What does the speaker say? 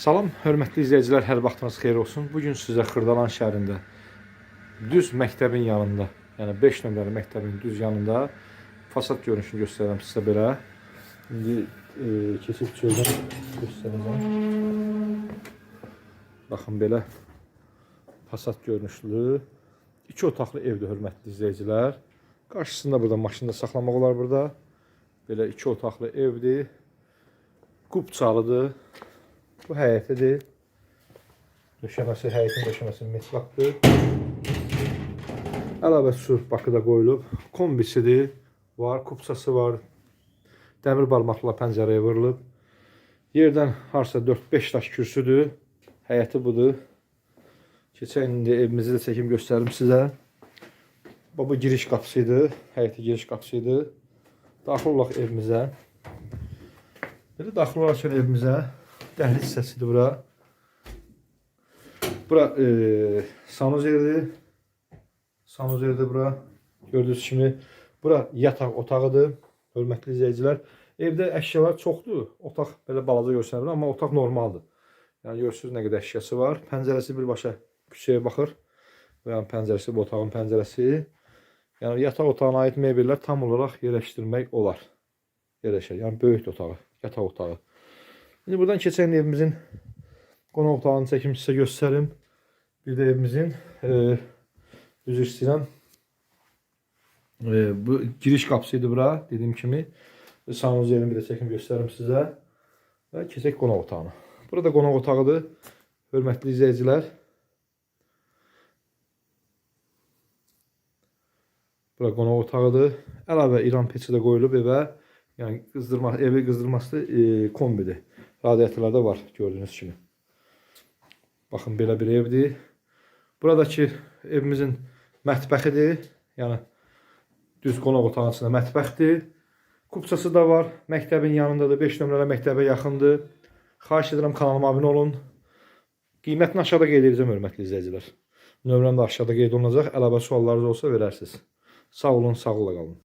Salam, hörmətli izləyicilər, hər vaxtınız xeyir olsun. Bu gün sizə Xırdalan şəhərində düz məktəbin yanında, yəni 5 nömrəli məktəbin düz yanında fasad görünüşünü göstərirəm sizə belə. İndi e, keçib çöldən göstərəcəm. Baxın belə fasad görünüşlü iki otaqlı evdir hörmətli izləyicilər. Qarşısında burada maşında saxlamaq olar burada. Belə iki otaqlı evdir. Qubçalıdır. Bu həyətidir. Döşəməsi, həyətin döşəməsi metlaqdır. Əlavə su Bakıda qoyulub. Kombisidir. Var, kupçası var. Dəmir barmaqla pəncərəyə vurulub. Yerdən harsa 4-5 daş kürsüdür. Həyəti budur. Keçən indi evimizi də çəkim göstərim sizə. Bu giriş qapısı idi. Giriş qapısı idi. Daxil olaq evimizə. Belə daxil olarkən evimizə dəhliz hissəsidir bura. Bura e, sanuzerdir. Sanuzerdir bura. Gördüyünüz kimi bura yataq otağıdır. Hörmətli izləyicilər. Evdə əşyalar çoxdur. Otaq belə balaca görsənir, amma otaq normaldır. Yəni görürsüz nə qədər əşyası var. Pəncərəsi birbaşa küçəyə baxır. Və yəni pəncərəsi bu otağın pəncərəsi. Yəni yataq otağına aid mebellər tam olaraq yerləşdirmək olar. Yerləşər. Yəni böyük otağı, yataq otağı. İndi buradan keçən evimizin qonaq otağını çəkim sizə göstərim. Bir də evimizin e, üzr istəyirəm. E, bu giriş qapısıydı bura, dediyim kimi. Sanuzerini bir də çəkim göstərim sizə. Və keçək qonaq otağına. Burada qonaq otağıdır. Hörmətli izləyicilər. Bura qonaq otağıdır. Əlavə İran peçi də qoyulub evə. Yəni qızdırma, evi qızdırması e, kombidir. Radiatorlarda var gördüyünüz kimi. Baxın belə bir evdir. Buradakı evimizin mətbəxidir. Yəni düz qonaq otağının içində mətbəxdir. Kupçası da var. Məktəbin yanındadır. 5 nömrəli məktəbə yaxındır. Xahiş edirəm kanalıma abunə olun. Qiymətini aşağıda qeyd edəcəm hörmətli izləyicilər. Nömrəm də aşağıda qeyd olunacaq. Əlavə suallarınız olsa verərsiniz. Sağ olun, sağlıqla qalın.